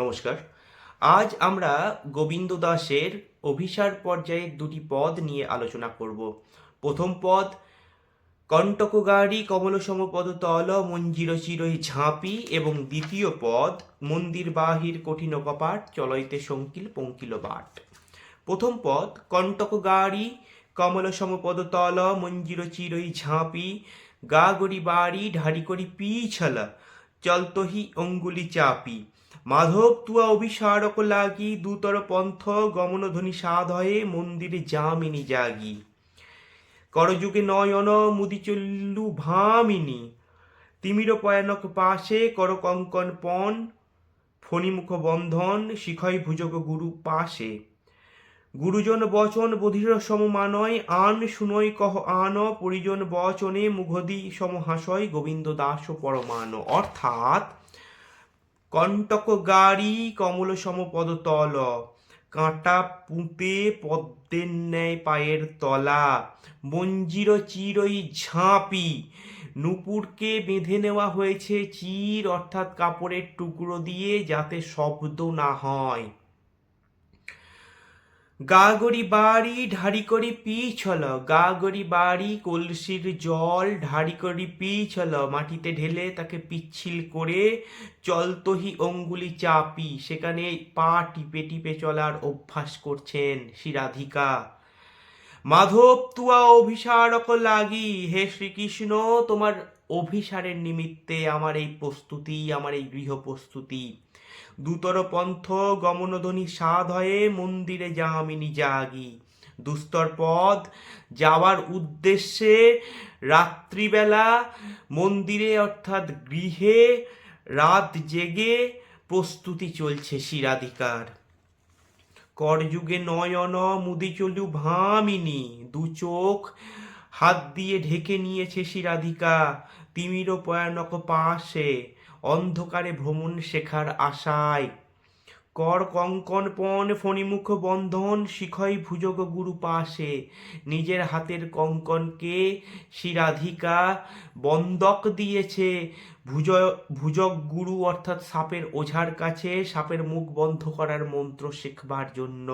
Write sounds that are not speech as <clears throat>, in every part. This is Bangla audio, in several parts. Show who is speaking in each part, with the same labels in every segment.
Speaker 1: নমস্কার। আজ আমরা গোবিন্দ দাসের অভিসার পর্যায়ের দুটি পদ নিয়ে আলোচনা করব। প্রথম পদ কণ্টকগাড়ি কমলসম পদতল মঞ্জির চিরই ঝাঁপি এবং দ্বিতীয় পদ মন্দির বাহির কঠিন কপাট চলইতে শঙ্কিল পঙ্কিল বাট প্রথম পদ কণ্টকগাড়ি কমলসম পদতল মঞ্জির চিরই ঝাঁপি গা গড়ি বাড়ি ঢাড়ি করি পিছল চলতহি অঙ্গুলি চাপি। মাধব তুয়া অভিসারক লাগি দূতর পন্থ গমনধ্বনি সাধয়ে, মন্দিরে যামিনী জাগি। করযুগে নয়ন মুদি চল্লু ভামিনী। তিমির পয়ানক পাশে কর কঙ্কন পন, ফণিমুখ বন্ধন শিখয় ভুজক গুরু পাশে। গুরুজন বচন বধির সমমানয় আন শুনই কহ আন, পরিজন বচনে মুঘদি সমহাসয় গোবিন্দ দাস পরমান অর্থাৎ কণ্টক গাড়ি কমল সমপদতল কাঁটা পুঁতে পদ্মের ন্যায় পায়ের তলা। মঞ্জির চিরই ঝাঁপি। নুপুরকে বেঁধে নেওয়া হয়েছে চির, অর্থাৎ কাপড়ের টুকরো দিয়ে যাতে শব্দ না হয়। গাগরি বাড়ি ঢাড়ি করি পিছল, গাগরি বাড়ি কলসির জল ঢাড়ি করি পিছল। মাটিতে ঢেলে তাকে পিচ্ছিল করে চলতহি অঙ্গুলি চাপি। সেখানে পা টিপে টিপে চলার অভ্যাস করছেন শ্রীরাধিকা। মাধব তুয়া অভিসারক লাগি, হে শ্রীকৃষ্ণ, তোমার অভিসারের নিমিত্তে আমার এই প্রস্তুতি, আমার এই গৃহ প্রস্তুতি। দূতর পন্থ গমনধ্বনি সাধ হয়ে মন্দিরে যা যামিনী জাগি দুস্তর পথ যাওয়ার উদ্দেশ্যে রাত্রিবেলা মন্দিরে অর্থাৎ গৃহে রাত জেগে প্রস্তুতি চলছে শিরাধিকার। করযুগে নয়ন মুদি চলু ভামিনী, দু চোখ হাত দিয়ে ঢেকে নিয়েছে শিরাধিকা তিমির পয়ানক পাশে, অন্ধকারে ভ্রমণ শেখার আশায়। কর কঙ্কন পণ ফণিমুখ বন্ধন শিখয় ভুজগ গুরু পাশে। নিজের হাতের কঙ্কনকে শিরাধিকা বন্দক দিয়েছে। ভুজ ভুজগ গুরু অর্থাৎ সাপের ওঝার কাছে, সাপের মুখ বন্ধ করার মন্ত্র শেখবার জন্য।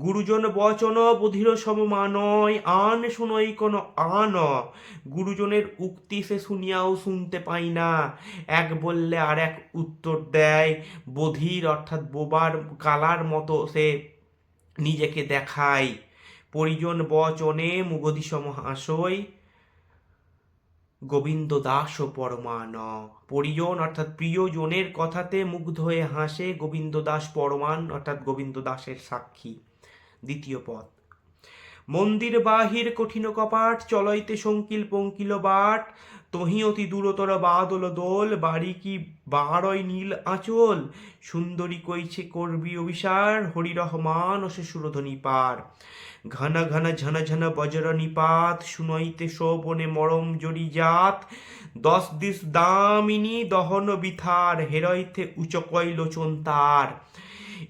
Speaker 1: গুরুজন বচন বধির সমমানয়, আন শুনই কোন আন। গুরুজনের উক্তি সে শুনিয়াও শুনতে পাই না। এক বললে আর এক উত্তর দেয়। বধির অর্থাৎ বোবার কালার মতো সে নিজেকে দেখায়। পরিজন বচনে মুগধি সমহাসয় গোবিন্দ দাস ও পরমান পরিজন অর্থাৎ প্রিয়জনের কথাতে মুগ্ধ হয়ে হাসে গোবিন্দ দাস পরমান অর্থাৎ গোবিন্দ দাসের সাক্ষী। দ্বিতীয় পদ মন্দির বাহির কঠিন কপাট, চলইতে শঙ্কিল পঙ্কিল বাট, তহি অতি দূরতর বাদল দোল, বাড়ি কি বারয় নীল আঁচল, সুন্দরী কইছে করবি অভিসার হরি রহমান ও সে সুরধনী পার। ঘন ঘন ঝন ঝন বজ্র নিপাত শুনইতে শোভনে মরম জড়ি জাত, দশ দিস দামিনী দহন বিথার, হেরইতে উচকই লোচন তার।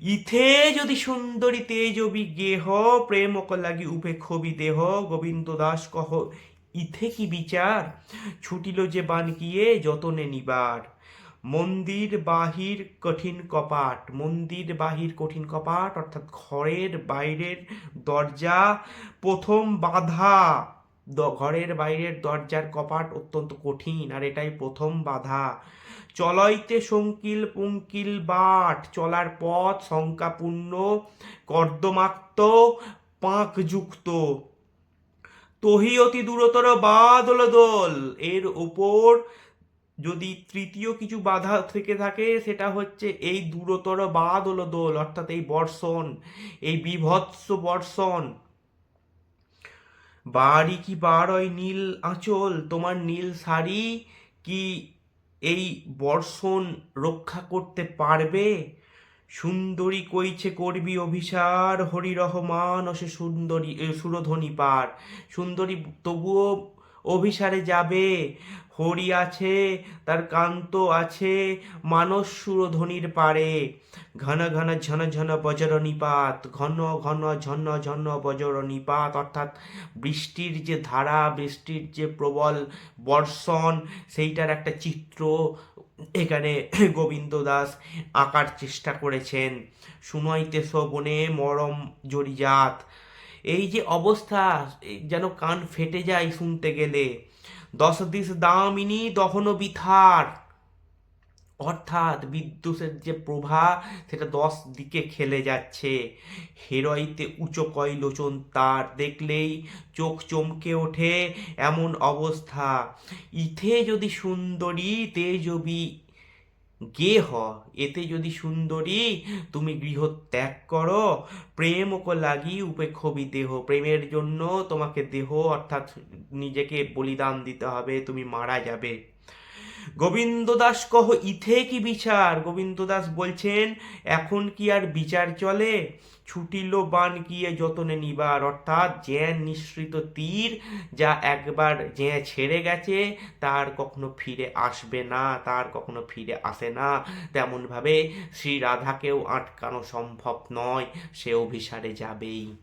Speaker 1: ইথে যদি সুন্দরী তেজবি গেহ প্রেমক লাগি উপে খবি দেহ, গোবিন্দ দাস কহ, ইথে কি বিচার? ছুটিল যে বান গিয়ে, যতনে নিবার মন্দির বাহির কঠিন কপাট, মন্দির বাহির কঠিন কপাট, অর্থাৎ ঘরের বাইরের দরজা প্রথম বাধা। ঘরের বাইরের দরজার কপাট অত্যন্ত কঠিন, আর এটাই প্রথম বাধা। চলইতে শঙ্কিল পুঙ্কিল বাট, চলার পথ শঙ্কাপূর্ণ, কর্দমাক্ত, পাঁকযুক্ত। তহি অতি দূরতর বাদল দোল। এর ওপর যদি তৃতীয় কিছু বাধা থেকে থাকে, সেটা হচ্ছে এই দূরতর বাদল দোল, অর্থাৎ এই বর্ষণ, এই বিভৎস বর্ষণ। বাড়ি কি বারয় নীল আঁচল? তোমার নীল শাড়ি কি এই বর্ষণ রক্ষা করতে পারবে? সুন্দরী কইছে করবি অভিসার হরি রহমান সে সুন্দরী সুরধ্বনি পার। সুন্দরী, তবুও অভিসারে যাবে। হরি আছে, তার কান্ত আছে, মানস সুরধ্বনির পারে ঘন ঘন ঝন ঝন বজ্র নিপাত ঘন ঘন ঝন ঝন বজ্র নিপাত অর্থাৎ বৃষ্টির যে ধারা, বৃষ্টির যে প্রবল বর্ষণ, সেইটার একটা চিত্র এখানে <clears throat> গোবিন্দ দাস আঁকার চেষ্টা করেছেন। শুনইতে শোভনে মরম জড়িজাত এই যে অবস্থা যেন কান ফেটে যায় শুনতে গেলে। দশ দিস দামিনী দহন বিথার। অর্থাৎ বিদ্যুতের যে প্রভা, সেটা দশ দিকে খেলে যাচ্ছে। হেরইতে উঁচকয় লোচন তার দেখলেই চোখ চমকে ওঠে এমন অবস্থা। ইথে যদি সুন্দরী, তে যদি গে হ, এতে যদি সুন্দরী তুমি গৃহ ত্যাগ করো, প্রেম ওকে লাগি উপেক্ষবি দেহ। প্রেমের জন্য তোমাকে দেহ, অর্থাৎ নিজেকে বলিদান দিতে হবে, তুমি মারা যাবে। গোবিন্দ দাস কহ, ইথে কি বিচার? গোবিন্দ দাস বলছেন, এখন কি আর বিচার চলে? ছুটিল বান গিয়ে যতনে নিবার। অর্থাৎ জ্যান নিঃসৃত তীর যা একবার জ্যাঁ ছেড়ে গেছে, তার কখনো ফিরে আসবে না, তার কখনো ফিরে আসে না। তেমনভাবে শ্রী রাধাকেও আটকানো সম্ভব নয়, সে অভিসারে যাবেই।